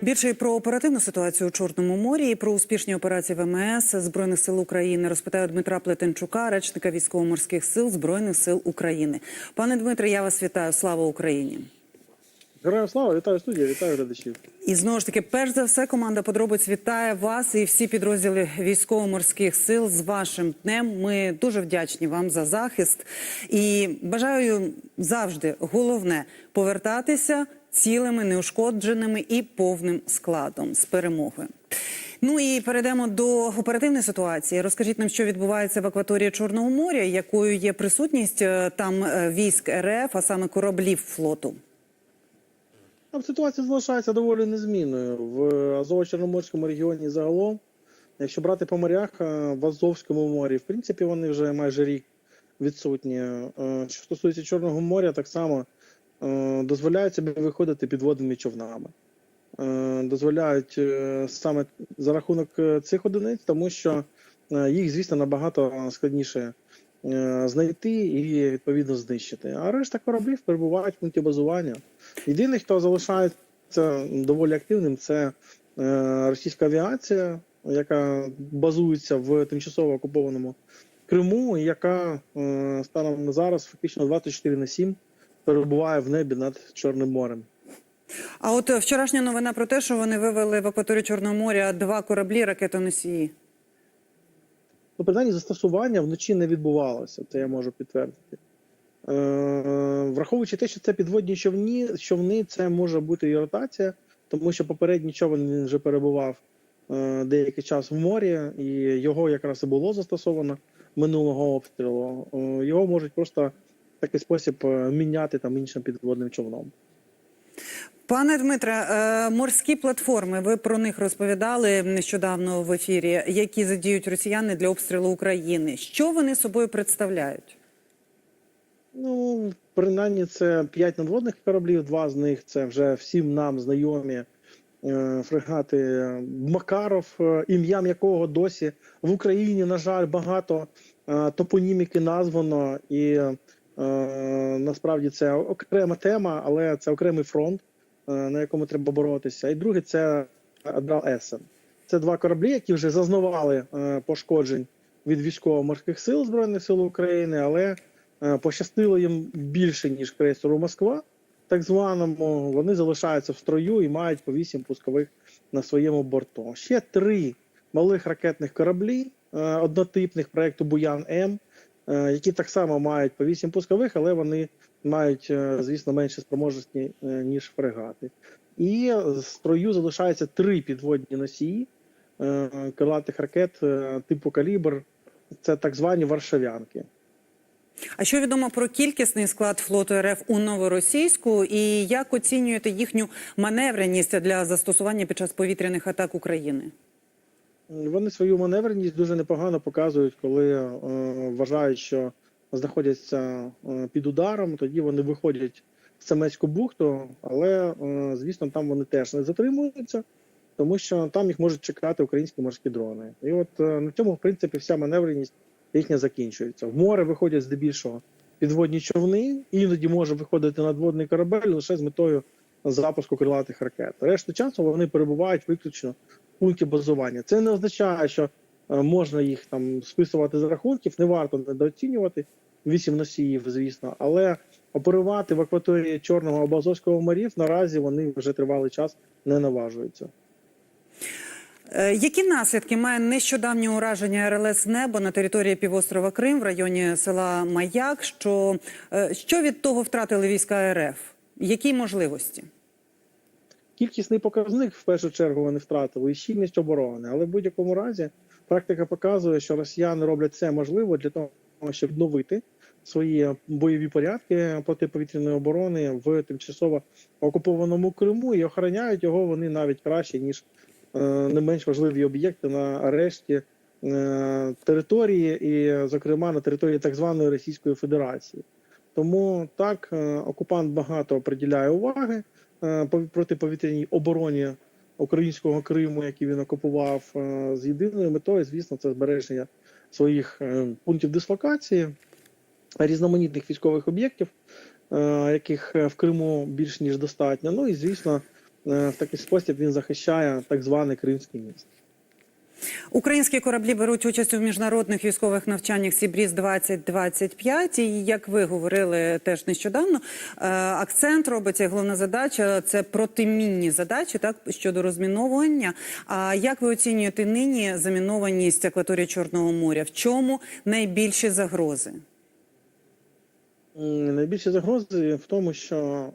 Більше про оперативну ситуацію у Чорному морі і про успішні операції ВМС Збройних сил України розпитаю Дмитра Плетенчука, речника військово-морських сил Збройних сил України. Пане Дмитре, я вас вітаю. Слава Україні! Героям слава, вітаю студію, вітаю глядачів. І знову ж таки, перш за все, команда подробиць вітає вас і всі підрозділи військово-морських сил з вашим днем. Ми дуже вдячні вам за захист і бажаю завжди головне повертатися цілими, неушкодженими і повним складом з перемогою. Ну і перейдемо до оперативної ситуації. Розкажіть нам, що відбувається в акваторії Чорного моря, якою є присутність е, там е, військ РФ, а саме кораблів флоту. Там ситуація залишається доволі незмінною в Азово-Чорноморському регіоні загалом. Якщо брати по морях, е, в Азовському морі, в принципі, вони вже майже рік відсутні. Е, Що стосується Чорного моря, так само е, дозволяють собі виходити підводними човнами. Е, Дозволяють е, саме за рахунок е, цих одиниць, тому що е, їх, звісно, набагато складніше е, знайти і відповідно знищити. А решта кораблів перебувають в пункті базування. Єдиний, хто залишається доволі активним, це е, російська авіація, яка базується в тимчасово окупованому Криму, яка е, станом на зараз фактично 24 на 7 перебуває в небі над Чорним морем. А от е, вчорашня новина про те, що вони вивели в акваторію Чорного моря два кораблі ракетоносії. Ну, принаймні, застосування вночі не відбувалося, це я можу підтвердити. Е, враховуючи те, що це підводні човні, човни, це може бути і ротація, тому що попередній човен він вже перебував е, деякий час в морі, і його якраз і було застосовано минулого обстрілу. Е, його можуть просто такий спосіб е, міняти там іншим підводним човном. Пане Дмитре, е, морські платформи. Ви про них розповідали нещодавно в ефірі, які задіють росіяни для обстрілу України. Що вони собою представляють? Ну, принаймні, це п'ять надводних кораблів. Два з них це вже всім нам знайомі е, фрегати Макаров, ім'ям якого досі в Україні, на жаль, багато топоніміки названо, і насправді це окрема тема, але це окремий фронт, е, на якому треба боротися. І другий це Адмірал Есен. Це два кораблі, які вже зазнавали е, пошкоджень від військово-морських сил Збройних сил України, але Е, Пощастило їм більше, ніж крейсеру Москва, так званому. Вони залишаються в строю і мають по вісім пускових на своєму борту. Ще три малих ракетних кораблі е, однотипних проєкту Буян М, е, які так само мають по вісім пускових, але вони мають, е, звісно, менше спроможності, е, ніж фрегати. І в строю залишаються три підводні носії е, крилатих ракет е, типу калібр. Це так звані варшавянки. А що відомо про кількісний склад флоту РФ у новоросійську і як оцінюєте їхню маневреність для застосування під час повітряних атак України? Вони свою маневреність дуже непогано показують, коли е, вважають, що знаходяться е, під ударом. Тоді вони виходять в Семецьку бухту, але е, звісно, там вони теж не затримуються, тому що там їх можуть чекати українські морські дрони. І от е, на цьому, в принципі, вся маневреність їхня закінчується. В море виходять здебільшого підводні човни, іноді може виходити надводний корабель лише з метою запуску крилатих ракет. Решту часу вони перебувають виключно в пункті базування. Це не означає, що е, можна їх там списувати з рахунків, не варто недооцінювати вісім носіїв, звісно, але оперувати в акваторії Чорного або Азовського морів наразі вони вже тривалий час не наважуються. Е, Які наслідки має нещодавнє ураження РЛС небо на території півострова Крим в районі села Маяк? Що, е, що від того втратили війська РФ? Які можливості? Кількісний показник в першу чергу вони втратили і щільність оборони. Але в будь-якому разі практика показує, що росіяни роблять все можливе для того, щоб відновити свої бойові порядки протиповітряної оборони в тимчасово окупованому Криму і охороняють його вони навіть краще ніж е, не менш важливі об'єкти на решті е, території, і, зокрема, на території так званої Російської Федерації. Тому так е, окупант багато приділяє уваги е, протиповітряній обороні українського Криму, який він окупував, е, з єдиною метою, звісно, це збереження своїх пунктів дислокації, різноманітних військових об'єктів, яких в Криму більш ніж достатньо. Ну і звісно, в такий спосіб він захищає так званий Кримський міст. Українські кораблі беруть участь у міжнародних військових навчаннях Сібріз 2025 І як ви говорили теж нещодавно, е, акцент робиться, головна задача це протимінні задачі, так щодо розміновування. А як ви оцінюєте нині замінованість акваторії Чорного моря? В чому найбільші загрози? Найбільші загрози в тому, що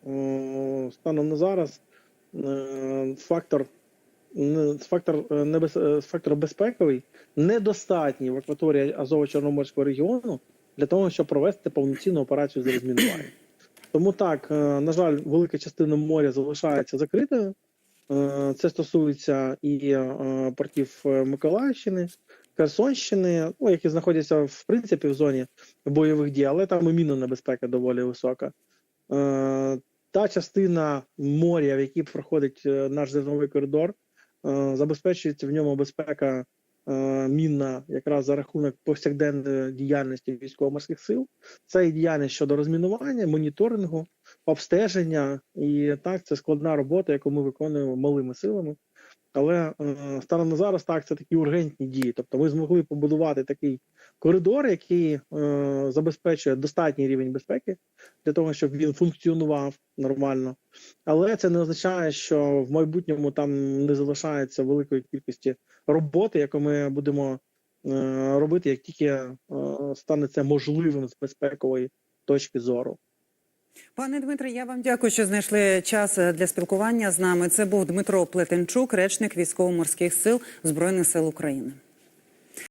станом на зараз е, фактор, не- фактор, е, е, фактор безпековий недостатній в акваторії Азово-Чорноморського регіону для того, щоб провести повноцінну операцію з розмінування. Тому так, е, на жаль, велика частина моря залишається закритою. Це стосується і портів Миколаївщини, Херсонщини, ну, які знаходяться в принципі в зоні бойових дій, але там і мінна небезпека доволі висока. Та частина моря, в якій проходить наш зерновий коридор, забезпечується в ньому безпека е, мінна якраз за рахунок повсякденної діяльності військово-морських сил. Це і діяльність щодо розмінування, моніторингу, обстеження. І так, це складна робота, яку ми виконуємо малими силами. Але е, станом на зараз так, це такі ургентні дії. Тобто ми змогли побудувати такий коридор, який е, забезпечує достатній рівень безпеки для того, щоб він функціонував нормально. Але це не означає, що в майбутньому там не залишається великої кількості роботи, яку ми будемо е, робити, як тільки е, стане це можливим з безпекової точки зору. Пане Дмитре, я вам дякую, що знайшли час е, для спілкування з нами. Це був Дмитро Плетенчук, речник військово-морських сил Збройних сил України.